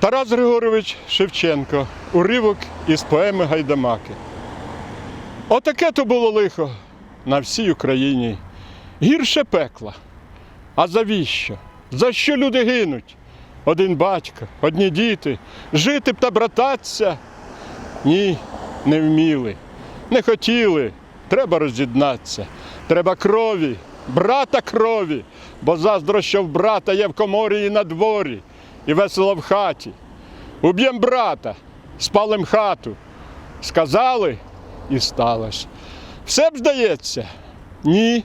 Тарас Григорович Шевченко, уривок із поеми Гайдамаки. Отаке то було лихо на всій Україні. Гірше пекла. А завіщо? За що люди гинуть? Один батько, одні діти, жити б та брататися. Ні, не вміли, не хотіли. Треба роз'єднатися. Треба крові, брата крові, бо заздро, що в брата є в коморі і на дворі, і весело в хаті. Уб'єм брата, спалим хату. Сказали і сталося. Все б здається? Ні.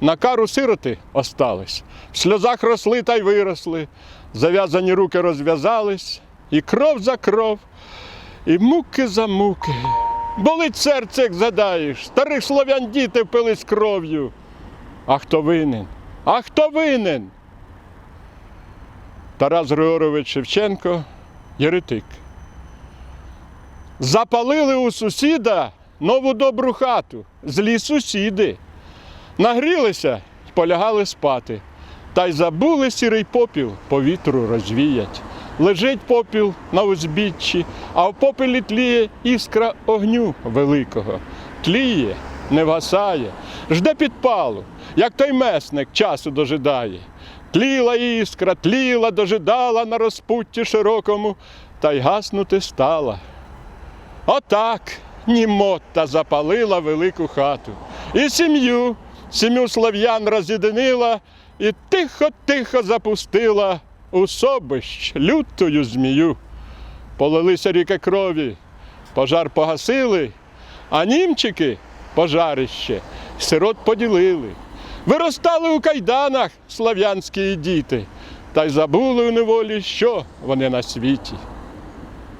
На кару сироти остались. В сльозах росли та й виросли. Зав'язані руки розв'язались, і кров за кров, і муки за муки. Болить серце, як задаєш, старих слов'ян діти впились кров'ю. А хто винен? А хто винен? Тарас Григорович Шевченко, Єретик. Запалили у сусіда нову добру хату, злі сусіди. Нагрілися й полягали спати. Та й забули сірий попіл по вітру розвіять. Лежить попіл на узбіччі, а в попелі тліє іскра огню великого. Тліє, не вгасає, жде підпалу, як той месник часу дожидає. Тліла іскра, тліла, дожидала на розпутті широкому, та й гаснути стала. Отак Німота запалила велику хату. І сім'ю, сім'ю слов'ян роз'єдинила і тихо-тихо запустила у собищ лютою змію. Полилися ріки крові, пожар погасили, а німчики пожарище сирот поділили. Виростали у кайданах слав'янські діти, та й забули у неволі, що вони на світі.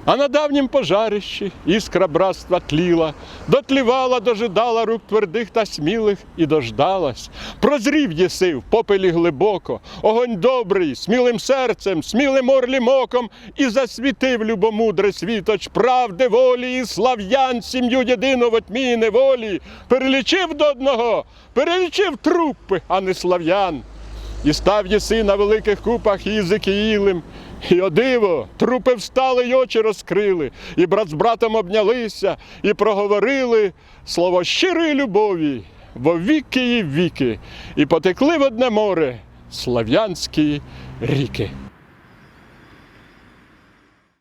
А на давнім пожарищі іскра братства тліла, дотлівала, дожидала рук твердих та смілих і дождалась. Прозрів єси в попелі глибоко, огонь добрий, смілим серцем, смілим орлім оком, і засвітив любомудре світоч правди, волі і слав'ян, сім'ю єдину в тьмі неволі. Перелічив до одного, перелічив трупи, а не слав'ян. І став єси на великих купах і Іїлем. І о диво, трупи встали й очі розкрили, і брат з братом обнялися, і проговорили слово щирої любові во віки і віки, і потекли в одне море слав'янські ріки.